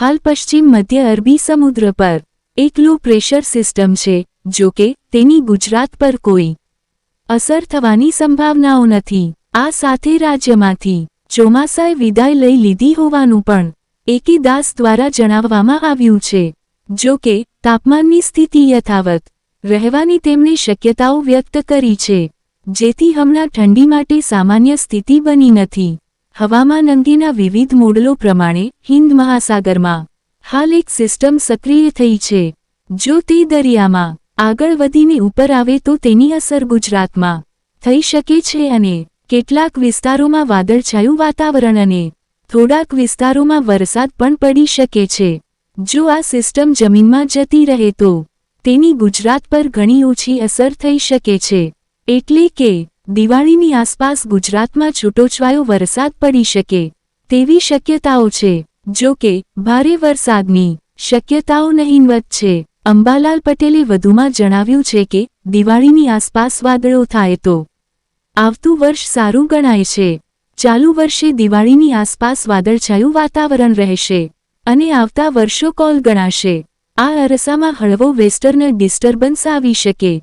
હાલ પશ્ચિમ મધ્ય અરબી સમુદ્ર પર એક લો પ્રેશર સિસ્ટમ છે, જો કે તેની ગુજરાત પર કોઈ અસર થવાની સંભાવનાઓ નથી. આ સાથે રાજ્યમાંથી ચોમાસાએ વિદાય લઈ લીધી હોવાનું પણ એકી દાસ દ્વારા જણાવવામાં આવ્યું છે. જો કે, તાપમાનની સ્થિતિ યથાવત રહેવાની તેમણે શક્યતાઓ વ્યક્ત કરી છે, જેથી હમણાં ઠંડી માટે સામાન્ય સ્થિતિ બની નથી. હવામાન અંગેના વિવિધ મોડલો પ્રમાણે હિન્દ મહાસાગરમાં હાલ એક સિસ્ટમ સક્રિય થઈ છે. જો તે દરિયામાં આગળ વધીને ઉપર આવે તો તેની અસર ગુજરાતમાં થઈ શકે છે અને કેટલાક વિસ્તારોમાં વાદળછાયું વાતાવરણ અને થોડાક વિસ્તારોમાં વરસાદ પણ પડી શકે છે. જો આ સિસ્ટમ જમીનમાં જતી રહે તો તેની ગુજરાત પર ઘણી ઓછી અસર થઈ શકે છે. એટલે કે દિવાળીની આસપાસ ગુજરાતમાં છૂટોછવાયો વરસાદ પડી શકે તેવી શક્યતાઓ છે. જો કે, ભારે વરસાદની શક્યતાઓ નહીનવત છે. અંબાલાલ પટેલે વધુમાં જણાવ્યું છે કે, દિવાળીની આસપાસ વાદળો થાય તો આવતું વર્ષ સારું ગણાય છે. ચાલુ વર્ષે દિવાળીની આસપાસ વાદળછાયું વાતાવરણ રહેશે અને આવતા વર્ષો કોલ ગણાશે. આ અરસામાં હળવો વેસ્ટર્ન ડિસ્ટર્બન્સ આવી શકે.